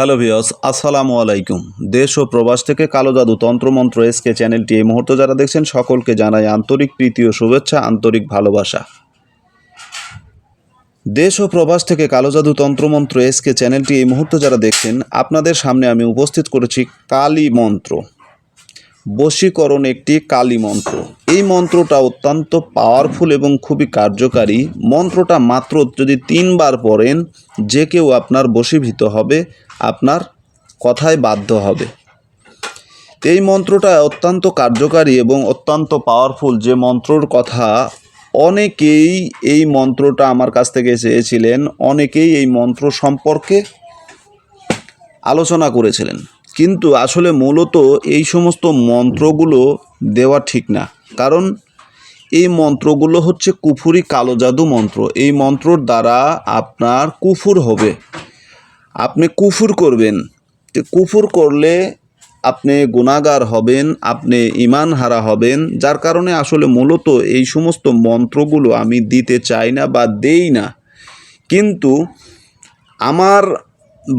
Hello ভিওস আসসালামু আলাইকুম। দেশ ও প্রবাস থেকে কালো জাদু তন্ত্রমন্ত্র এসকে চ্যানেলটি এই মুহূর্তে যারা দেখছেন, সকলকে জানাই আন্তরিক প্রীতি ও শুভেচ্ছা, আন্তরিক ভালোবাসা। দেশ ও প্রবাস থেকে কালো জাদু তন্ত্রমন্ত্র এসকে চ্যানেলটি এই মুহূর্তে যারা দেখছেন, আপনাদের সামনে আমি উপস্থিত করেছি কালী মন্ত্র। বশীকরণ একটি কালী মন্ত্র। এই মন্ত্রটা অত্যন্ত পাওয়ারফুল এবং খুবই কার্যকারী। মন্ত্রটা মাত্র যদি তিনবার পড়েন, যে কেউ আপনার বশীভূত হবে আপনার কথায় বাধ্য হবে। এই মন্ত্রটা অত্যন্ত কার্যকারী এবং অত্যন্ত পাওয়ারফুল যে মন্ত্রর কথা অনেকেই এই মন্ত্রটা আমার কাছ থেকে চেয়েছিলেন, অনেকেই এই মন্ত্র সম্পর্কে আলোচনা করেছিলেন। কিন্তু আসলে মূলত এই সমস্ত মন্ত্রগুলো দেওয়া ঠিক না। কারণ এই মন্ত্রগুলো হচ্ছে কুফুরি কালো জাদু মন্ত্র। এই মন্ত্রর দ্বারা আপনার কুফুর হবে। আপনি কুফুর করবেন। কুফুর করলে আপনি গুণাগার হবেন, আপনি ইমান হারা হবেন, যার কারণে আসলে মূলত এই সমস্ত মন্ত্রগুলো আমি দিতে চাই না বা দেই না। কিন্তু আমার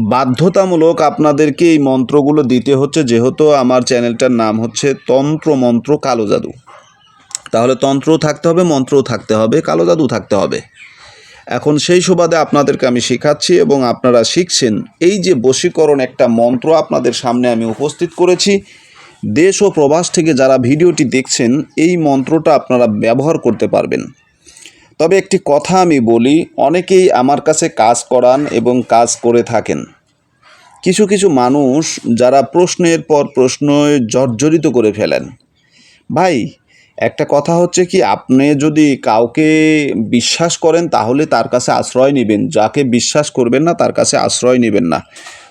বাধ্যতামূলক আপনাদেরকে এই মন্ত্রগুলো দিতে হচ্ছে, যেহেতু আমার চ্যানেলটার নাম হচ্ছে তন্ত্র মন্ত্র কালো জাদু। তাহলে তন্ত্রও থাকতে হবে, মন্ত্রও থাকতে হবে, কালো জাদু থাকতে হবে। এখন সেই সুবাদে আপনাদেরকে আমি শেখাচ্ছি এবং আপনারা শিখছেন। এই যে বশীকরণ একটা মন্ত্র আপনাদের সামনে আমি উপস্থিত করেছি। দেশ ও প্রবাস থেকে যারা ভিডিওটি দেখছেন, এই মন্ত্রটা আপনারা ব্যবহার করতে পারবেন। তবে একটি কথা আমি বলি, অনেকেই আমার কাছে কাজ করান এবং কাজ করে থাকেন। কিছু কিছু মানুষ যারা প্রশ্নের পর প্রশ্ন জর্জরিত করে ফেলেন। ভাই একটা কথা হচ্ছে কি, আপনি যদি কাউকে বিশ্বাস করেন, তাহলে তার কাছে আশ্রয় নেবেন। যাকে বিশ্বাস করবেন না, তার কাছে আশ্রয় নেবেন না।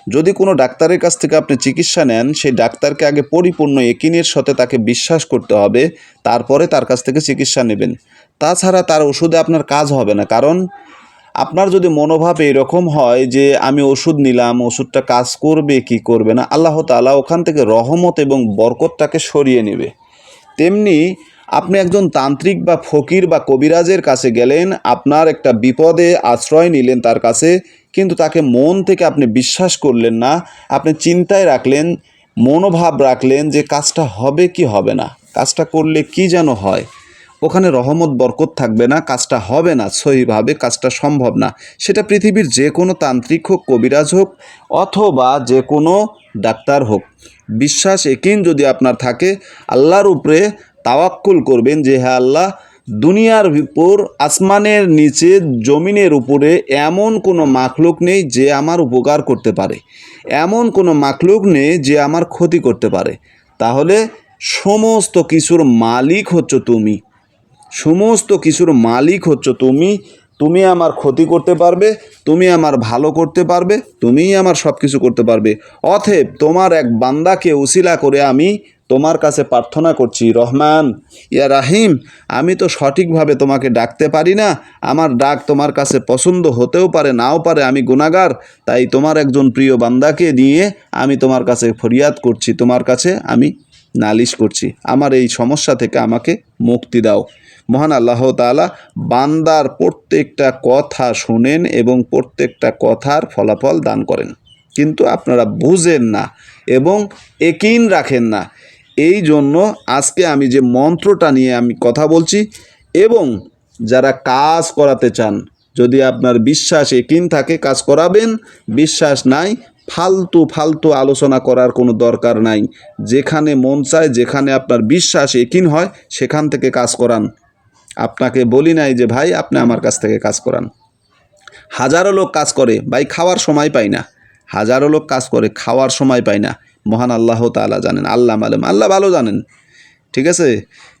যদি কোনো ডাক্তারের কাছ থেকে আপনি চিকিৎসা নেন, সেই ডাক্তারকে আগে পরিপূর্ণ একিনের সাথে তাকে বিশ্বাস করতে হবে, তারপরে তার কাছ থেকে চিকিৎসা নেবেন। তাছাড়া তার ওষুধে আপনার কাজ হবে না। কারণ, আপনার যদি মনোভাব এরকম হয় যে, আমি ওষুধ নিলাম, ওষুধটা কাজ করবে, কি করবে না? আল্লাহ তালা ওখান থেকে রহমত এবং বরকতটাকে সরিয়ে নেবে। তেমনি আপনি একজন তান্ত্রিক বা ফকির বা কবিরাজের কাছে গেলেন, আপনার একটা বিপদে আশ্রয় নিলেন তার কাছে, কিন্তু তাকে মন থেকে আপনি বিশ্বাস করলেন না। আপনি চিন্তায় রাখলেন, মনোভাব রাখলেন যে কাজটা হবে কি হবে না। কাজটা করলে কি যেন হয়। ওখানে রহমত, বরকত থাকবে না, কাজটা হবে না, সহিভাবে কাজটা সম্ভব না। সেটা পৃথিবীর যে কোনো তান্ত্রিক হোক, কবিরাজ হোক, অথবা যে কোনো ডাক্তার হোক। বিশ্বাস একিন যদি আপনার থাকে, আল্লাহর উপরে তাওয়াক্কুল করবেন যে হ্যাঁ আল্লাহ, দুনিয়ার উপর, আসমানের নিচে, জমিনের উপরে এমন কোনো মাখলুক নেই যে আমার উপকার করতে পারে। এমন কোনো মাখলুক নেই যে আমার ক্ষতি করতে পারে। তাহলে সমস্ত কিছুর মালিক হচ্ছ তুমি। সমস্ত কিছুর মালিক হচ্ছ তুমি। তুমি আমার ক্ষতি করতে পারবে, তুমি আমার ভালো করতে পারবে, তুমিই আমার সব কিছু করতে পারবে। অথেব তোমার এক বান্দাকে উসিলা করে আমি তোমার কাছে প্রার্থনা করছি, রহমান, ইয়া রাহিম, আমি তো সঠিকভাবে তোমাকে ডাকতে পারি না, আমার ডাক তোমার কাছে পছন্দ হতেও পারে, নাও পারে, আমি গুণাগার তাই তোমার একজন প্রিয় বান্দাকে নিয়ে আমি তোমার কাছে ফরিয়াদ করছি, তোমার কাছে আমি নালিশ করছি। আমার এই সমস্যা থেকে আমাকে মুক্তি দাও। মহান আল্লাহ তাআলা বান্দার প্রত্যেকটা কথা শোনেন এবং প্রত্যেকটা কথার ফলাফল দান করেন। কিন্তু আপনারা বুঝেন না এবং একিন রাখেন না। এই জন্য আজকে আমি যে মন্ত্রটা নিয়ে আমি কথা বলছি এবং যারা কাজ করাতে চান, যদি আপনার বিশ্বাস একিন থাকে কাজ করাবেন, বিশ্বাস নাই, ফালতু ফালতু আলোচনা করার কোনো দরকার নাই। যেখানে মন চায়, যেখানে আপনার বিশ্বাস একিন হয়, সেখান থেকে কাজ করান। আপনাকে বলি নাই যে, ভাই, আপনি আমার কাছ থেকে কাজ করান। হাজারো লোক কাজ করে, ভাই, খাওয়ার সময় পাই না। হাজারো লোক কাজ করে, খাওয়ার সময় পায় না। মহান আল্লাহ তাআলা জানেন, আল্লাহ মালুম আল্লাহ ভালো জানেন। ঠিক আছে?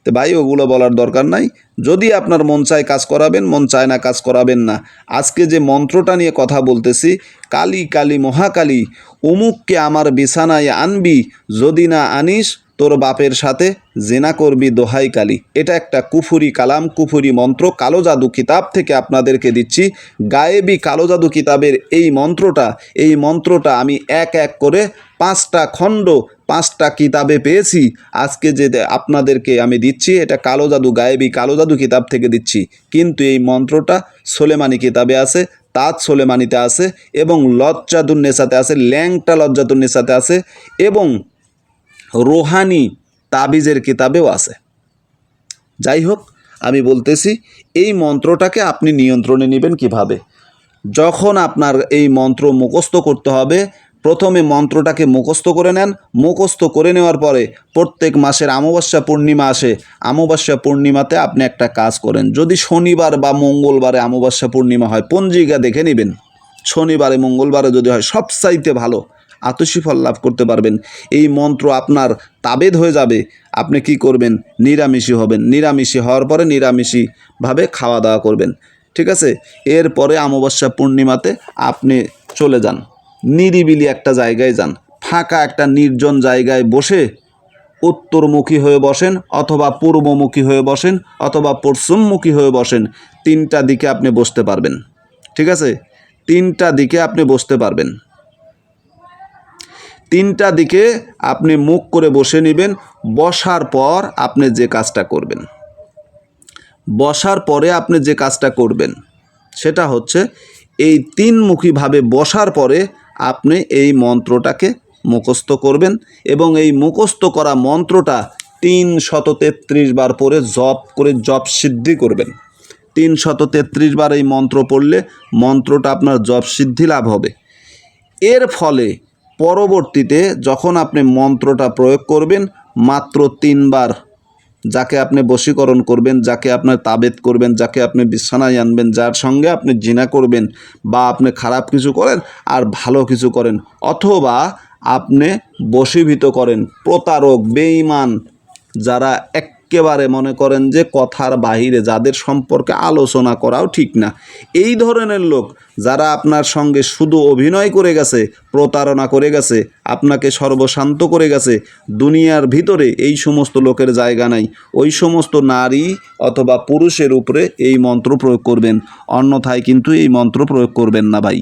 তো ভাই, ওগুলো বলার দরকার নাই। যদি আপনার মন চায় কাজ করাবেন, মন চায় না কাজ করাবেন না। আজকে যে মন্ত্রটা নিয়ে কথা বলতেছি, কালী কালী মহাকালী অমুককে আমার বিছানায় আনবি, যদি না আনিস তোর বাপের সাথে জেনা করবি দোহাই কালী। এটা একটা কুফুরি কালাম, কুফুরি মন্ত্র, কালো জাদু কিতাব থেকে আপনাদেরকে দিচ্ছি। গায়েবি কালো জাদু কিতাবের এই মন্ত্রটা এই মন্ত্রটা আমি এক এক করে পাঁচটা খণ্ড, পাঁচটা কিতাবে পেয়েছি। আজকে যে আপনাদেরকে আমি দিচ্ছি, এটা কালো জাদু, গায়েবি কালো জাদু কিতাব থেকে দিচ্ছি। কিন্তু এই মন্ত্রটা সোলেমানি কিতাবে আছে, তাজ সোলেমানিতে আছে, এবং লজ্জাতুন্নেসাতে আছে, ল্যাংটা লজ্জাতুন্নেসাতে আছে, এবং রোহানি তাবিজের কিতাবেও আছে। যাই হোক আমি বলতেছি, এই মন্ত্রটাকে আপনি নিয়ন্ত্রণে নেবেন কীভাবে? যখন আপনার এই মন্ত্র মুখস্থ করতে হবে, প্রথমে মন্ত্রটাকে মুখস্থ করে নেন। মুখস্থ করে নেওয়ার পরে প্রত্যেক মাসের অমাবস্যা পূর্ণিমা আসে। অমাবস্যা পূর্ণিমাতে আপনি একটা কাজ করেন। যদি শনিবার বা মঙ্গলবারে অমাবস্যা পূর্ণিমা হয়, পঞ্জিকা দেখে নেবেন। শনিবারে, মঙ্গলবারে যদি হয়, সবচাইতে ভালো। আতসী ফল লাভ করতে পারবেন। এই মন্ত্র আপনার তাবেদ হয়ে যাবে। আপনি কি করবেন? নিরামিষী হবেন। নিরামিষী হওয়ার পরে নিরামিষীভাবে খাওয়া দাওয়া করবেন। ঠিক আছে? এরপরে অমাবস্যা পূর্ণিমাতে আপনি চলে যান। নিরিবিলি একটা জায়গায় যান। ফাঁকা একটা নির্জন জায়গায় বসে উত্তরমুখী হয়ে বসেন অথবা পূর্বমুখী হয়ে বসেন অথবা পশ্চিমমুখী হয়ে বসেন। তিনটা দিকে আপনি বসতে পারবেন। ঠিক আছে? তিনটা দিকে আপনি বসতে পারবেন। তিনটা দিকে আপনি মুখ করে বসে নেবেন, বসার পর আপনি যে কাজটা করবেন। বসার পরে আপনি যে কাজটা করবেন, সেটা হচ্ছে এই তিনমুখীভাবে বসার পরে আপনি এই মন্ত্রটাকে মুখস্থ করবেন এবং এই মুখস্থ করা মন্ত্রটা তিন শত তেত্রিশ বার পরে জপ করে জপ সিদ্ধি করবেন। তিন শত তেত্রিশ বার এই মন্ত্র পড়লে মন্ত্রটা আপনার জপ সিদ্ধি লাভ হবে। এর ফলে পরবর্তীতে যখন আপনি মন্ত্রটা প্রয়োগ করবেন, মাত্র তিনবার যাকে আপনি বশীকরণ করবেন, যাকে আপনার তাবেদ করবেন, যাকে আপনি বিছানায় আনবেন, যার সঙ্গে আপনি জিনা করবেন বা আপনি খারাপ কিছু করেন আর ভালো কিছু করেন, অথবা আপনি বশীভূত করেন প্রতারক, বেঈমান যারা এক্কেবারে মনে করেন যে কথার বাহিরে, যাদের সম্পর্কে আলোচনা করাও ঠিক না। এই ধরনের লোক যারা আপনার সঙ্গে শুধু অভিনয় করে গেছে, প্রতারণা করে গেছে, আপনাকে সর্বশান্ত করে গেছে, দুনিয়ার ভিতরে এই সমস্ত লোকের জায়গা নাই। ওই সমস্ত নারী অথবা পুরুষের উপরে এই মন্ত্র প্রয়োগ করবেন। অন্যথায় কিন্তু এই মন্ত্র প্রয়োগ করবেন না ভাই।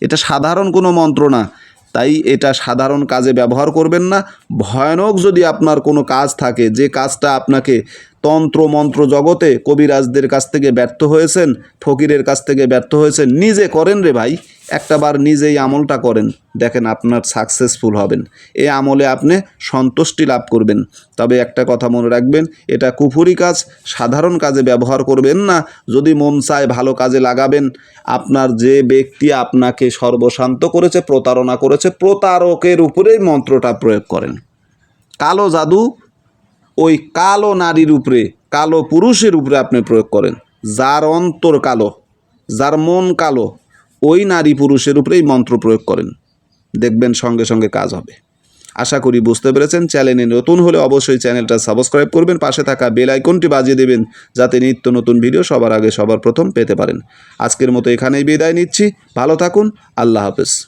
এটা সাধারণ কোনো মন্ত্র না। তাই এটা সাধারণ কাজে ব্যবহার করবেন না। ভয়ানক যদি আপনার কোনো কাজ থাকে, যে কাজটা আপনাকে তন্ত্র মন্ত্র জগতে কবিরাজদের কাছ থেকে ব্যর্থ হয়েছেন, ফকিরের কাছ থেকে ব্যর্থ হয়েছেন, নিজে করেন রে ভাই। একটাবার নিজেই আমলটা করেন। দেখেন আপনার সাকসেসফুল হবেন। এই আমলে আপনি সন্তুষ্টি লাভ করবেন। তবে একটা কথা মনে রাখবেন, এটা কুফুরি কাজ, সাধারণ কাজে ব্যবহার করবেন না। যদি মন চায় ভালো কাজে লাগাবেন, আপনার যে ব্যক্তি আপনাকে সর্বশান্ত করেছে, প্রতারণা করেছে, প্রতারকের উপরেই মন্ত্রটা প্রয়োগ করেন। কালো জাদু, ওই কালো নারীর উপরে, কালো পুরুষের উপরে আপনি প্রয়োগ করেন। যার অন্তর কালো, যার মন কালো ওই নারী পুরুষের উপরেই মন্ত্র প্রয়োগ করেন। দেখবেন সঙ্গে সঙ্গে কাজ হবে। আশা করি বুঝতে পেরেছেন। চ্যানেলে নতুন হলে অবশ্যই চ্যানেলটা সাবস্ক্রাইব করবেন। পাশে থাকা বেল আইকনটি বাজিয়ে দেবেন যাতে নিত্য নতুন ভিডিও সবার আগে সবার প্রথম পেতে পারেন। আজকের মতো এখানেই বিদায় নিচ্ছি। ভালো থাকুন। আল্লাহ হাফেজ।